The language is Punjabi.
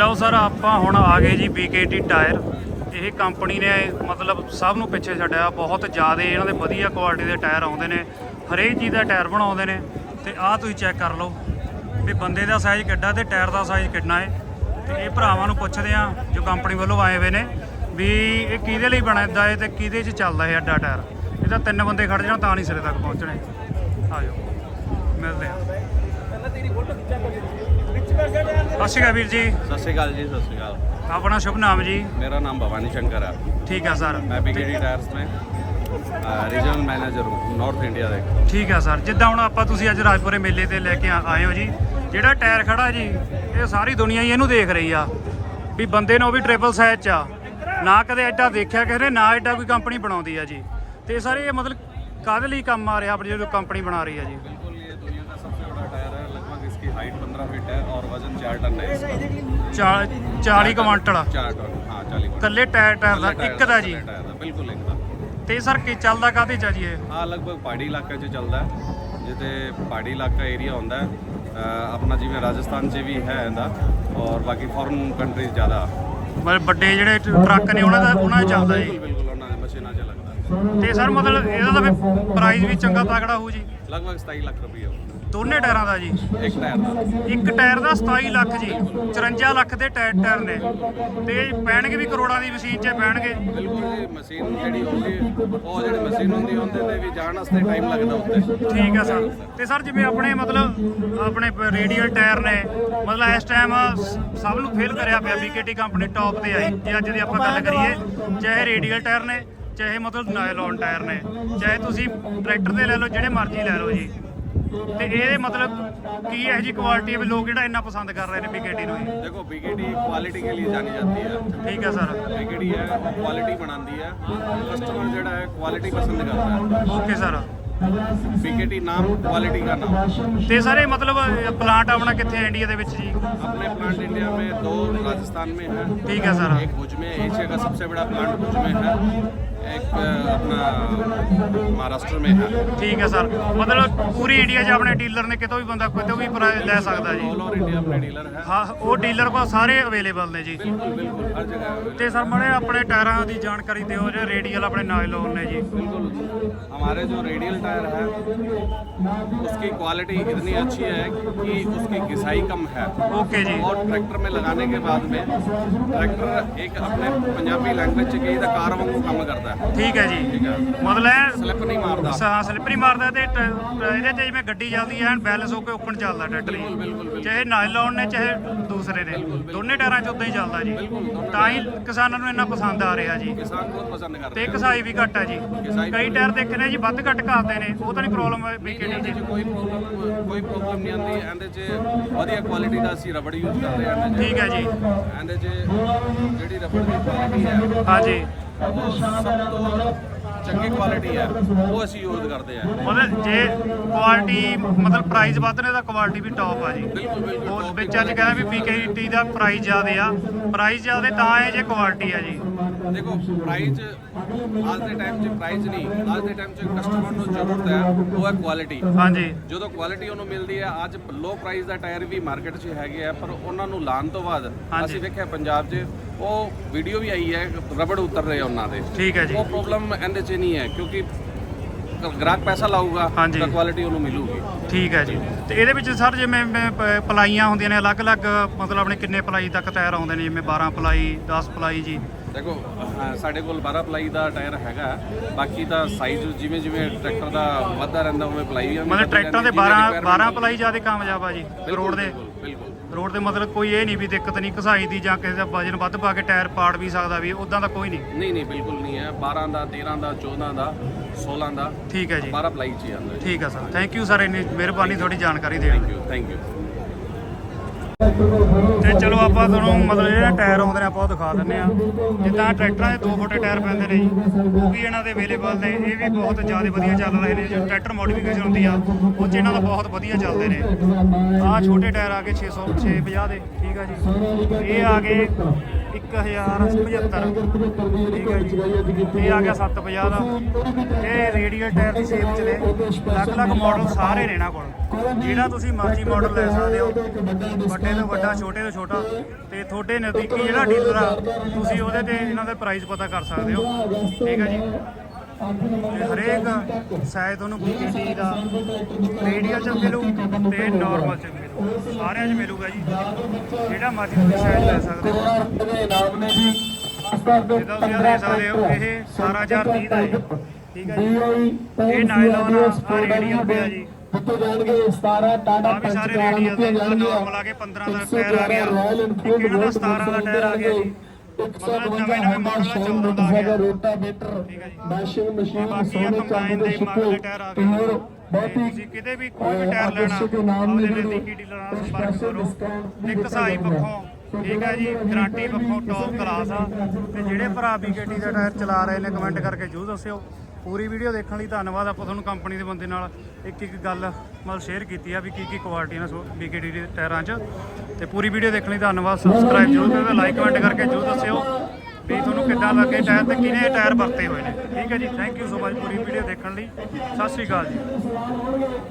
ਲਓ ਸਰ, ਆਪਾਂ ਹੁਣ ਆ ਗਏ ਜੀ BKT ਟਾਇਰ ਇਹ ਕੰਪਨੀ ਨੇ ਮਤਲਬ ਸਭ ਨੂੰ ਪਿੱਛੇ ਛੱਡਿਆ। ਬਹੁਤ ਜ਼ਿਆਦਾ ਇਹਨਾਂ ਦੇ ਵਧੀਆ ਕੁਆਲਿਟੀ ਦੇ ਟਾਇਰ ਆਉਂਦੇ ਨੇ। ਹਰੇਕ ਚੀਜ਼ ਦਾ ਟਾਇਰ ਬਣਾਉਂਦੇ ਨੇ। ਤੇ ਆਹ ਤੁਸੀਂ ਚੈੱਕ ਕਰ ਲਓ ਵੀ ਬੰਦੇ ਦਾ ਸਾਈਜ਼ ਕਿੱਡਾ ਤੇ ਟਾਇਰ ਦਾ ਸਾਈਜ਼ ਕਿੰਨਾ ਹੈ। ਤੇ ਇਹ ਭਰਾਵਾਂ ਨੂੰ ਪੁੱਛਦੇ ਆ ਜੋ ਕੰਪਨੀ ਵੱਲੋਂ ਆਏ ਹੋਏ ਨੇ ਵੀ ਇਹ ਕਿਹਦੇ ਲਈ ਬਣਦਾ ਹੈ ਤੇ ਕਿਹਦੇ 'ਚ ਚੱਲਦਾ ਹੈ ਅੱਡਾ ਟਾਇਰ ਇਹ ਤਾਂ ਤਿੰਨ ਬੰਦੇ ਖੜ ਜਾਣ ਤਾਂ ਨਹੀਂ ਸਿਰੇ ਤੱਕ ਪਹੁੰਚਣੇ। ਆ ਜਾਓ ਮਿਲਦੇ ਆ ਸਤਿ ਸ਼੍ਰੀ ਅਕਾਲ ਵੀਰ ਜੀ ਸਤਿ ਸ਼੍ਰੀ ਅਕਾਲ ਜੀ ਸਤਿ ਸ਼੍ਰੀ ਅਕਾਲ ਆਪਣਾ ਸ਼ੁਭ ਨਾਮ ਜੀ मेरा नाम भवानी शंकर है ਠੀਕ ਆ ਸਰ मैं बीकेडी टायर्स में रीजनल मैनेजर हूँ नॉर्थ इंडिया ਦੇ ਠੀਕ ਆ ਸਰ ਜਿੱਦਾਂ ਹੁਣ ਆਪਾਂ ਤੁਸੀਂ ਅੱਜ ਰਾਜਪੁਰੇ ਮੇਲੇ ਤੇ ਲੈ ਕੇ ਆ- ਆਏ ਹੋ ਜੀ ਜਿਹੜਾ ਟਾਇਰ ਖੜਾ ਜੀ ਇਹ ਸਾਰੀ ਦੁਨੀਆ ਹੀ ਇਹਨੂੰ ਦੇਖ ਰਹੀ ਆ ਵੀ ਬੰਦੇ ਨੂੰ ਉਹ ਵੀ ਟ੍ਰਿਪਲ ਸਾਈਜ਼ ਚ ਆ ਨਾ ਕਦੇ ਐਡਾ ਦੇਖਿਆ ਕਿਸੇ ਨੇ ਨਾ ਐਡਾ ਕੋਈ ਕੰਪਨੀ ਬਣਾਉਂਦੀ ਆ ਜੀ ਤੇ ਸਰ ਇਹ ਮਤਲਬ ਕਾਹਦੇ ਲਈ ਕੰਮ ਆ ਰਿਹਾ ਆਪਣੀ ਜਿਹੜੀ ਕੰਪਨੀ ਬਣਾ ਰਹੀ ਆ ਜੀ इसकी हाइट 15 फीट है और वजन 4 टन है इसका ਚਾ- 40 ਕੁਆਂਟਲ 4 टन हाँ 40 टन ਇਕੱਲੇ ਟਾਇਰ ਟਾਇਰ ਦਾ ਇੱਕ ਦਾ ਜੀ टायर ਦਾ ਬਿਲਕੁਲ ਇੱਕ ਦਾ ਤੇ ਸਰ ਕੀ ਚੱਲਦਾ ਕਾਹਦੇ ਚ ਆ ਜੀ ਇਹ ਹਾਂ ਲਗਭਗ ਪਹਾੜੀ ਇਲਾਕੇ 'ਚ ਚੱਲਦਾ ਹੈ ਜਿੱਥੇ ਪਹਾੜੀ ਇਲਾਕਾ ਏਰੀਆ ਹੁੰਦਾ ਹੈ ਅਹ ਆਪਣਾ ਜਿਵੇਂ ਰਾਜਸਥਾਨ 'ਚ ਵੀ ਹੈ ਇਹਦਾ ਔਰ ਬਾਕੀ ਫੋਰਨ ਕੰਟਰੀਜ਼ ਜ਼ਿਆਦਾ ਮਤਲਬ ਵੱਡੇ ਜਿਹੜੇ ਟਰੱਕ ਨੇ ਉਹਨਾਂ ਦਾ ਉਹਨਾਂ 'ਚ ਚੱਲਦਾ ਜੀ ਬਿਲਕੁਲ ਬਿਲਕੁਲ ਉਹਨਾਂ ਦੇ ਮਸ਼ੀਨਾਂ 'ਚ ਲੱਗਦਾ ਤੇ ਸਰ ਮਤਲਬ ਇਹਦਾ ਤਾਂ ਪ੍ਰਾਈਸ ਵੀ ਚੰਗਾ ਤਕੜਾ ਹੋਊ ਜੀ ਲਗਭਗ 27 ਲੱਖ ਰੁਪਏ ਦੋਨੇ ਟਾਇਰਾਂ ਦਾ ਜੀ। ਇੱਕ ਟਾਇਰ ਦਾ। ਇੱਕ ਟਾਇਰ ਦਾ 27 ਲੱਖ ਜੀ 54 ਲੱਖ ਦੇ ਟਾਇਰ ਟਾਇਰ ਨੇ। ਤੇ ਪੈਣਗੇ ਵੀ ਕਰੋੜਾਂ ਦੀ ਮਸ਼ੀਨ 'ਚ ਪੈਣਗੇ। ਬਿਲਕੁਲ ਜੀ ਮਸ਼ੀਨ ਜਿਹੜੀ ਹੁੰਦੀ ਉਹ ਜਿਹੜੀ ਮਸ਼ੀਨ ਹੁੰਦੀ ਉਹਦੇ ਤੇ ਵੀ ਜਾਣ ਵਾਸਤੇ ਟਾਈਮ ਲੱਗਦਾ ਉੱਤੇ ਠੀਕ ਆ ਸਰ। ਤੇ ਸਰ ਜਿਵੇਂ ਆਪਣੇ ਮਤਲਬ ਆਪਣੇ ਰੇਡੀਅਲ ਟਾਇਰ ਨੇ ਮਤਲਬ ਇਸ ਟਾਈਮ ਸਭ ਨੂੰ ਫੇਲ ਕਰਿਆ ਪਿਆ BKT ਕੰਪਨੀ ਟੌਪ ਤੇ ਆਈ। ਜੇ ਅੱਜ ਦੀ ਆਪਾਂ ਗੱਲ ਕਰੀਏ ਚਾਹੇ ਰੇਡੀਅਲ ਟਾਇਰ ਨੇ ਚਾਹੇ ਮਤਲਬ ਨਾਇਲੌਨ ਟਾਇਰ ਨੇ ਚਾਹੇ ਤੁਸੀਂ ਟਰੈਕਟਰ ਦੇ ਲੈ ਲਓ ਜਿਹੜੇ ਮਰਜ਼ੀ ਲੈ ਲਓ ਜੀ। ਤੇ ਇਹ ਮਤਲਬ ਕੀ ਇਹੋ ਜੀ ਕੁਆਲਿਟੀ ਹੈ ਵੀ ਲੋਕ ਜਿਹੜਾ ਇੰਨਾ ਪਸੰਦ ਕਰ ਰਹੇ ਨੇ BKT ਨੂੰ ਜੀ देखो बीकेडी क्वालिटी के लिए जानी जाती है ਠੀਕ ਹੈ ਸਰ बीकेडी है क्वालिटी बनाती है कस्टमर ਜਿਹੜਾ ਹੈ क्वालिटी पसंद करता है ਓਕੇ ਸਰ बीकेडी नाम क्वालिटी का नाम ਤੇ ਸਰ ਇਹ ਮਤਲਬ ਪਲਾਂਟ ਆਪਣਾ ਕਿੱਥੇ ਹੈ ਇੰਡੀਆ ਦੇ ਵਿੱਚ ਜੀ अपने प्लांट इंडिया में दो राजस्थान में है ਠੀਕ ਹੈ ਸਰ एक भुज में एशिया का सबसे बड़ा प्लांट भुज में है एक अ, अपना महाराष्ट्र में है ਠੀਕ ਹੈ ਸਰ ਮਤਲਬ ਪੂਰੀ ਇੰਡੀਆ 'ਚ ਆਪਣੇ ਡੀਲਰ ਨੇ ਕਿਤੋਂ ਵੀ ਬੰਦਾ ਕਿਤੋਂ ਵੀ ਪ੍ਰਾਈਸ ਲੈ ਸਕਦਾ ਜੀ ऑल ओवर इंडिया अपने डीलर है ਹਾਂ ਉਹ ਡੀਲਰ ਕੋਲ ਸਾਰੇ ਅਵੇਲੇਬਲ ਨੇ ਜੀ बिल्कुल बिल्कुल हर जगह available ਤੇ ਸਰ ਮੜੇ ਆਪਣੇ ਟਾਇਰਾਂ ਦੀ ਜਾਣਕਾਰੀ ਦਿਓ ਜੇ ਰੇਡੀਅਲ ਆਪਣੇ ਨਾਇਲੋਨ ਨੇ ਜੀ बिल्कुल हमारे जो रेडियल टायर है उसकी क्वालिटी इतनी अच्छी है कि उसकी घिसाई कम है ਓਕੇ ਜੀ और ट्रैक्टर में लगाने के बाद में ट्रैक्टर एक अपने पंजाबी लैंग्वेज च कही तो कार वांगू काम करता ਮਾਰਦਾ। ਠੀਕ ਹੈ ਜੀ। ਠੀਕ ਹੈ। ਮਤਲਬ ਇਹ ਸਲਿੱਪ ਨਹੀਂ ਮਾਰਦਾ। ਸਾ ਸਲਿੱਪ ਨਹੀਂ ਮਾਰਦਾ ਤੇ ਟ- ਟ- ਇਹਦੇ ਤੇ ਜਿਵੇਂ ਗੱਡੀ ਚੱਲਦੀ ਐ ਬੈਲੈਂਸ ਹੋ ਕੇ ਉੱਪਰ ਚੱਲਦਾ ਟਰੈਕਟਰ ਚਾਹੇ ਨਾਈਲੋਨ ਨੇ ਚਾਹੇ ਦੂਸਰੇ ਨੇ। ਦੋਨੇ ਟਾਇਰਾਂ 'ਚ ਉਦਾਂ ਹੀ ਚੱਲਦਾ ਜੀ। ਤਾਂ ਹੀ ਕਿਸਾਨਾਂ ਨੂੰ ਇੰਨਾ ਪਸੰਦ ਆ ਰਿਹਾ ਜੀ। ਕਿਸਾਨ ਬਹੁਤ ਪਸੰਦ ਕਰਦੇ ਤੇ ਆ। ਕਸਾਈ ਵੀ ਘੱਟ ਆ ਜੀ। ਕਈ ਟਾਇਰ ਦੇਖੇ ਨੇ ਜੀ ਵੱਧ ਘੱਟ ਘਾਲਦੇ ਨੇ। ਉਹ ਤਾਂ ਨਹੀਂ ਪ੍ਰੋਬਲਮ ਵੀ ਕਿਹੜੀ ਜੀ ਇਹਦੇ 'ਚ ਕੋਈ ਪ੍ਰੋਬਲਮ ਕੋਈ ਪ੍ਰੋਬਲਮ ਨਹੀਂ ਆਉਂਦੀ। ਇਹਦੇ 'ਚ ਵਧੀਆ ਕੁਆਲਿਟੀ ਦਾ ਅਸੀਂ ਰਬੜ ਯੂਜ਼ ਕਰਦੇ ਹਾਂ। ਇਹਦੇ 'ਚ ਠੀਕ ਹੈ ਜੀ। ਇਹਦੇ 'ਚ ਜਿਹੜੀ ਰਬੜ ਦੀ ਕੁਆਲਿਟੀ ਹੈ ਹਾਂਜੀ ਉਹ ਸਭ ਤੋਂ ਚੰਗੀ ਕੁਆਲਿਟੀ ਹੈ ਉਹ ਅਸੀਂ ਯੂਜ਼ ਕਰਦੇ ਹਾਂ ਮਤਲਬ ਜੇ ਕੁਆਲਿਟੀ ਮਤਲਬ ਪ੍ਰਾਈਸ ਵੱਧ ਨੇ ਤਾਂ ਕੁਆਲਿਟੀ ਵੀ ਟੌਪ ਆ ਜੀ। ਬਿਲਕੁਲ ਬਿਲਕੁਲ ਉਹ ਵਿੱਚ ਅੱਜ ਕਹਿੰਦਾ ਵੀ BKT ਦਾ ਪ੍ਰਾਈਸ ਜ਼ਿਆਦੇ ਆ। ਪ੍ਰਾਈਸ ਜ਼ਿਆਦੇ ਤਾਂ ਹੈ ਜੇ ਕੁਆਲਿਟੀ ਆ ਜੀ। ਦੇਖੋ ਪ੍ਰਾਈਸ ਅੱਜ ਦੇ ਟਾਈਮ 'ਚ ਪ੍ਰਾਈਸ ਨਹੀਂ ਅੱਜ ਦੇ ਟਾਈਮ 'ਚ ਕਸਟਮਰ ਨੂੰ ਜ਼ਰੂਰਤ ਹੈ ਉਹ ਹੈ ਕੁਆਲਿਟੀ ਹਾਂਜੀ। ਜਦੋਂ ਕੁਆਲਿਟੀ ਉਹਨੂੰ ਮਿਲਦੀ ਹੈ ਅੱਜ ਲੋ ਪ੍ਰਾਈਸ ਦਾ ਟਾਇਰ ਵੀ ਮਾਰਕੀਟ 'ਚ ਹੈਗੇ ਆ ਪਰ ਉਹਨਾਂ ਨੂੰ ਲਾਣ ਤੋਂ ਬਾਅਦ। ਅਸੀਂ ਵੇਖਿਆ ਪੰਜਾਬ 'ਚ ਉਹ ਵੀਡੀਓ ਵੀ ਆਈ ਹੈ ਰਬੜ ਉਤਰ ਰਹੇ ਉਹਨਾਂ ਦੇ। ਠੀਕ ਹੈ ਜੀ। ਉਹ ਪ੍ਰੋਬਲਮ ਇਹਦੇ 'ਚ ਨਹੀਂ ਹੈ ਕਿਉਂਕਿ ਗ੍ਰਾਹਕ ਪੈਸਾ ਲਾਊਗਾ। ਤਾਂ ਕੁਆਲਿਟੀ ਉਹਨੂੰ ਮਿਲੂਗੀ। ਠੀਕ ਹੈ ਜੀ। ਤੇ ਇਹਦੇ ਵਿੱਚ ਸਰ ਜਿਵੇਂ ਪਲਾਈਆਂ ਹੁੰਦੀਆਂ ਨੇ ਅਲੱਗ-ਅਲੱਗ ਮਤਲਬ ਆਪਣੇ ਕਿੰਨੇ ਪਲਾਈ ਤੱਕ ਟਾਇਰ ਆਉਂਦੇ ਨੇ ਜਿਵੇਂ 12 ਪਲਾਈ 10 ਪਲਾਈ ਜੀ। ਦੇਖੋ ਸਾਡੇ ਕੋਲ 12 ਪਲਾਈ ਦਾ ਟਾਇਰ ਹੈਗਾ। ਬਾਕੀ ਤਾਂ ਸਾਈਜ਼ ਜਿਵੇਂ ਜਿਵੇਂ ਟਰੈਕਟਰ ਦਾ ਵੱਧਦਾ ਰਹਿੰਦਾ ਉਵੇਂ ਪਲਾਈ ਵੀ ਮਤਲਬ ਟਰੈਕਟਰ ਦੇ ਰਹਿੰਦੀ, 12 ਜਿਹਦੀ 12 requirement ਪਲਾਈ ਜ਼ਿਆਦਾ ਕਾਮਯਾਬ ਆ ਜੀ ਰੋਡ ਦੇ। ਬਿਲਕੁਲ ਰੋਡ ਦੇ ਮਤਲਬ ਕੋਈ ਇਹ ਨਹੀਂ ਵੀ ਦਿੱਕਤ ਨਹੀਂ ਘਸਾਈ ਦੀ ਜਾਂ ਕਿਸੇ ਦਾ ਵਜਨ ਵੱਧ ਪਾ ਕੇ ਟਾਇਰ ਪਾੜ ਵੀ ਸਕਦਾ ਵੀ ਉਦਾਂ ਦਾ ਕੋਈ ਨਹੀਂ। ਨਹੀਂ ਨਹੀਂ ਬਿਲਕੁਲ ਨਹੀਂ ਹੈ। 12 ਦਾ 13 ਦਾ 14 ਦਾ 16 ਦਾ ਠੀਕ ਹੈ ਜੀ। 12 ਪਲਾਈ ਚ ਆਉਂਦਾ ਠੀਕ ਹੈ ਸਰ। ਥੈਂਕ ਯੂ ਸਰ ਇੰਨੀ ਮਿਹਰਬਾਨੀ ਤੁਹਾਡੀ ਜਾਣਕਾਰੀ ਦੇਣ ਥੈਂਕ ਯੂ ਥੈਂਕ ਯੂ ਤੇ ਚਲੋ ਆਪਾਂ ਤੁਹਾਨੂੰ ਮਤਲਬ ਜਿਹੜੇ ਟਾਇਰ ਆਉਂਦੇ ਨੇ ਆਪਾਂ ਉਹ ਦਿਖਾ ਦਿੰਨੇ ਆ ਜਿੱਦਾਂ ਟਰੈਕਟਰਾਂ ਦੇ ਦੋ ਫੁੱਟੇ ਟਾਇਰ ਪੈਂਦੇ ਨੇ ਜੀ, ਉਹ ਵੀ ਇਹਨਾਂ ਦੇ ਅਵੇਲੇਬਲ ਨੇ। ਇਹ ਵੀ ਬਹੁਤ ਜ਼ਿਆਦਾ ਵਧੀਆ ਚੱਲ ਰਹੇ ਨੇ। ਜੋ ਟਰੈਕਟਰ ਮੋਡੀਫਿਕੇਸ਼ਨ ਹੁੰਦੀ ਆ, ਉਹ 'ਚ ਇਹਨਾਂ ਦਾ ਬਹੁਤ ਵਧੀਆ ਚੱਲਦੇ ਨੇ। ਆਹ ਛੋਟੇ ਟਾਇਰ ਆ ਗਏ 600 650 ਦੇ, ਠੀਕ ਆ ਜੀ। ਇਹ ਆ ਗਏ 1075 ਠੀਕ ਹੈ ਜੀ। ਇਹ ਆ ਗਿਆ 750 ਦਾ। ਇਹ ਰੇਡੀਅਲ ਟਾਇਰ ਦੀ ਸ਼ੇਪ ਚ ਨੇ। ਅਲੱਗ-ਅਲੱਗ ਮਾਡਲ ਸਾਰੇ ਨੇ ਇਹਨਾਂ ਕੋਲ। ਜਿਹੜਾ ਤੁਸੀਂ ਮਰਜ਼ੀ ਮਾਡਲ ਲੈ ਸਕਦੇ ਹੋ। ਵੱਡੇ ਤੋਂ ਵੱਡਾ, ਛੋਟੇ ਤੋਂ ਛੋਟਾ। ਤੇ ਤੁਹਾਡੇ ਨਜ਼ਦੀਕੀ ਜਿਹੜਾ ਡੀਲਰ ਆ, ਤੁਸੀਂ ਉਹਦੇ ਤੇ ਇਹਨਾਂ ਦਾ ਪ੍ਰਾਈਸ ਪਤਾ ਕਰ ਸਕਦੇ ਹੋ। ਠੀਕ ਹੈ ਜੀ। ਤੇ ਹਰੇਕ ਸਾਈਜ਼ ਤੁਹਾਨੂੰ BKT ਦਾ ਰੇਡੀਅਲ ਚ ਮਿਲੂ ਤੇ ਨਾਰਮਲ ਚ ਮਿਲੂ। ਸਾਰਿਆਂ ਚ ਮਿਲੂਗਾ ਜੀ। ਜਿਹੜਾ ਮਰਜ਼ੀ ਤੁਸੀਂ ਸਾਈਜ਼ ਲੈ ਸਕਦੇ ਹੋ। ਦੇ ਨਾਮ ਨੇ ਜੀ। ਜਿੱਦਾਂ ਤੁਸੀਂ ਆਹ ਦੇਖ ਸਕਦੇ ਹੋ ਇਹ 17030 ਦਾ ਹੈ। ਠੀਕ ਹੈ ਜੀ। ਇਹ ਨਾਈਲੌਨ ਆ ਰੇਡੀਅਲ ਪਿਆ ਜੀ। ਦਿੱਤੇ ਜਾਣਗੇ 17 ਟਾਟਾ ਵੀ ਸਾਰੇ ਰੇਡੀਅਲ ਦੇ ਨਾਰਮਲ ਆ ਕੇ 15 ਦਾ ਟਾਇਰ ਆ ਗਿਆ। ਇੱਕ ਇਹਨਾਂ ਦਾ 17 ਦਾ ਟਾਇਰ ਆ ਗਿਆ ਜੀ? ਮਤਲਬ ਨਵੇਂ ਨਵੇਂ ਮਾਡਲ ਦਾ 14 ਦਾ ਆ ਗਿਆ ਰੋਟਾਵੇਟਰ ਠੀਕ ਹੈ ਜੀ। ਮੈਸ਼ਿੰਗ ਤੇ ਮਸ਼ੀਨ ਬਾਕੀ ਆ ਸੋਨੇ ਕੰਬਾਈਨ ਚਾਂਦੀ ਦੇ ਦੇ ਮਗਲੇ ਸਿੱਕੇ ਟਾਇਰ ਆ ਤੇ ਗਏ ਹੋਰ ਤੇ ਬਹੁਤ ਹੀ ਤੁਸੀਂ ਕਿਤੇ ਵੀ ਕੋਈ ਵੀ ਟਾਇਰ ਲੈਣਾ ਆਕਰਸ਼ਕ ਨਾਮ ਨੇ ਆਪਣੇ ਜਿਹੜੇ ਨਜ਼ਦੀਕੀ ਡੀਲਰ ਨਾਲ ਸੰਪਰਕ special ਕਰੋ। discount ਵੀ ਇੱਕ ਦਿੱਤਾ ਸਹਾਈ ਜਾਂਦਾ ਹੈ। ਪੱਖੋਂ ਠੀਕ ਹੈ ਜੀ ਗਾਰੰਟੀ ਪੱਖੋਂ ਟੌਪ ਕਲਾਸ ਆ। ਤੇ ਜਿਹੜੇ ਭਰਾ BKT ਦਾ ਟਾਇਰ ਚਲਾ ਰਹੇ ਨੇ ਕਮੈਂਟ ਕਰਕੇ ਜਰੂਰ ਦੱਸਿਓ। ਪੂਰੀ ਵੀਡੀਓ ਦੇਖਣ ਲਈ ਧੰਨਵਾਦ ਆਪਾਂ ਤੁਹਾਨੂੰ ਕੰਪਨੀ ਦੇ ਬੰਦੇ ਨਾਲ। ਇੱਕ ਇੱਕ ਗੱਲ ਮਤਲਬ ਸ਼ੇਅਰ ਕੀਤੀ ਆ ਵੀ ਕੀ ਕੀ ਕੁਆਲਿਟੀ ਨੇ BKT ਦੇ ਟਾਇਰਾਂ 'ਚ। ਤੇ ਪੂਰੀ ਵੀਡੀਓ ਦੇਖਣ ਲਈ ਧੰਨਵਾਦ ਸਬਸਕ੍ਰਾਈਬ ਜਰੂਰ ਕਰਿਓ ਲਾਈਕ ਕਮੈਂਟ ਕਰਕੇ ਜਰੂਰ ਦੱਸਿਓ ਵੀ ਤੁਹਾਨੂੰ ਕਿੱਦਾਂ ਲੱਗੇ ਟਾਇਰ ਤੇ ਕਿਹਨੇ ਟਾਇਰ ਵਰਤੇ ਹੋਏ ਨੇ। ਠੀਕ ਹੈ ਜੀ ਥੈਂਕ ਯੂ ਸੋ ਮਚ ਪੂਰੀ ਵੀਡੀਓ ਦੇਖਣ ਲਈ। ਸਤਿ ਸ਼੍ਰੀ ਅਕਾਲ ਜੀ।